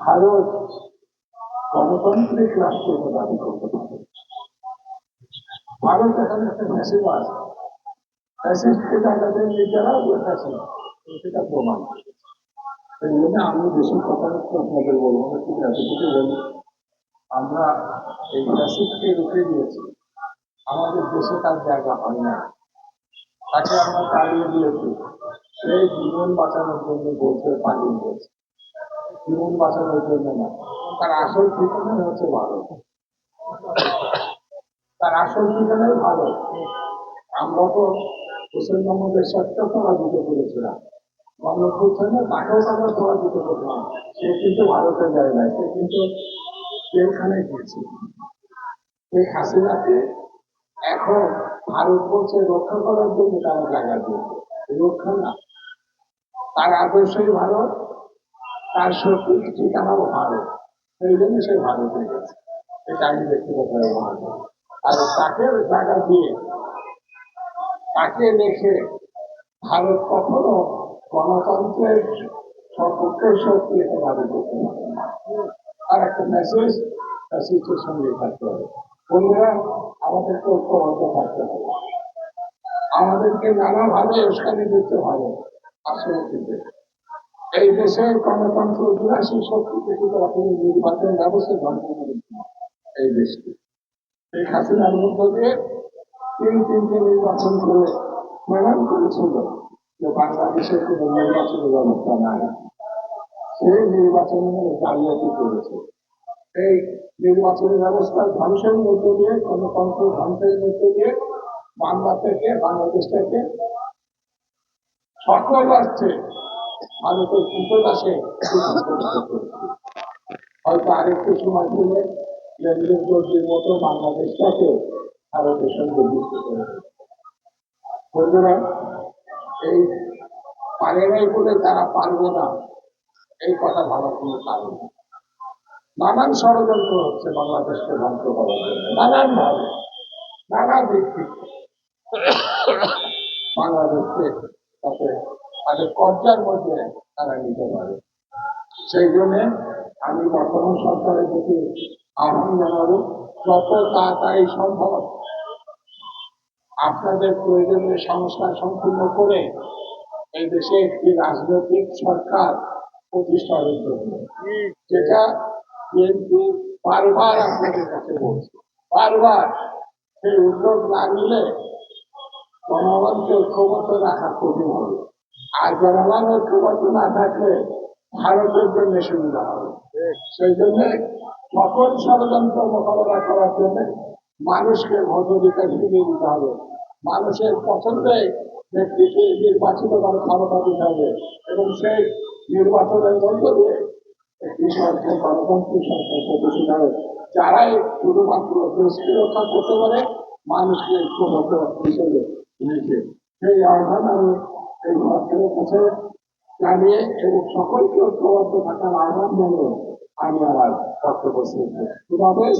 ভারত গণতান্ত্রিক রাষ্ট্র দাবি করতে পারে। ভারত এখানে একটা মেসেজ আছে। নিজেরা সেটা প্রমাণ আমি বেশি কথা আপনাদের বলব এতটুকু বলি আমরা এই মেসেজকে রুখে দিয়েছি। আমাদের দেশে তার জায়গা হয় না। তাকে আমরা তাড়িয়ে দিয়েছি। সেই জীবন বাঁচানোর জন্য বলতে পালিয়ে গেছে জীবন বাঁচানোর জন্য না। তার আসল ঠিকানাই হচ্ছে ভারত। তার আসল ঠিকানাই ভারত। আমরা তো হোসেন মোহাম্মদের সাথে সে কিন্তু সে কিন্তু এখন করার জন্য তারা জায়গা না। তার আদর্শই ভারত তার শক্তি ঠিকানাও ভারত সেই জন্য সে ভালো হয়ে গেছে। এটা আমি ব্যক্তিগত আর তাকে জায়গা দিয়ে তাকে রেখে ভারত কখনো গণতন্ত্রের সপক্ষে শক্তি দাবি করতে পারে আর একটা মেসেজ মেসেজের সঙ্গে থাকতে হবে। বন্ধুরা, আমাদেরকে ঐক্যবদ্ধ থাকতে হবে। আমাদেরকে নানাভাবে উস্কানি দিতে হবে। আসলে এই দেশের গণতন্ত্র বিরাশি শক্তি থেকে আপনি নির্বাচন ব্যবস্থা এই দেশকে এই হাসিনার মধ্য দিয়ে তিন তিনটে নির্বাচন করে প্রমাণ করেছিল যে বাংলাদেশের কোনো নির্বাচনের ব্যবস্থা নাই। সেই নির্বাচনের জালিয়াতি করেছে? এই নির্বাচনী ব্যবস্থা ধ্বংসের মধ্য দিয়ে, গণতন্ত্র ধ্বংসের মধ্য দিয়ে বাংলা থেকে বাংলাদেশ থেকে সকল রাষ্ট্রে ভারতের কৃতদাসে হয়তো আরেকটু সময় লেনদেন মতো বাংলাদেশটাকে করে বন্ধুরা, এই পারে নাই বলে তারা পারবে না, এই কথা ভাবার কোনো কারণ নানান ষড়যন্ত্র হচ্ছে বাংলাদেশকে ধ্বংস করার জন্য। নানান ভাবে নানা দিক থেকে বাংলাদেশকে তাতে তাদের কবজার মধ্যে তারা নিতে পারে। সেই জন্য আমি বর্তমান সরকারের প্রতি আহ্বান জানাব, যত তাড়াতাড়ি সম্ভব আপনাদের প্রয়োজনীয় সংস্কার সম্পূর্ণ করে এই দেশে একটি রাজনৈতিক সরকার প্রতিষ্ঠার জন্য যেটা বিএনপি বারবার আপনাদের কাছে বলছে। বারবার সেই উদ্যোগ না নিলে জনগণকে ঐক্যবদ্ধ রাখা কঠিন হবে। আর জনগণ ঐক্যবদ্ধ না থাকলে ভারতের জন্য সুবিধা হবে। সেই জন্য সকল ষড়যন্ত্র মোকাবেলা করার জন্য মানুষকে ভোটাধিকার ফিরিয়ে দিতে হবে। মানুষের পছন্দে ব্যক্তিকে নির্বাচিত করার ক্ষমতা দিতে হবে এবং সেই নির্বাচনের মধ্য দিয়ে একটি সরকার গণতান্ত্রিক সরকার প্রতিষ্ঠিত হবে। যারাই শুধুমাত্র দেশকে রক্ষা করতে পারে, মানুষকে ঐক্যবদ্ধ হিসেবে সেই আহ্বান আমি এই সরকারের কাছে জানিয়ে এবং সকলকে ঐক্যবদ্ধ থাকার আহ্বান জানিয়ে আমি আমার বক্তব্য শেষ করছি। বাংলাদেশ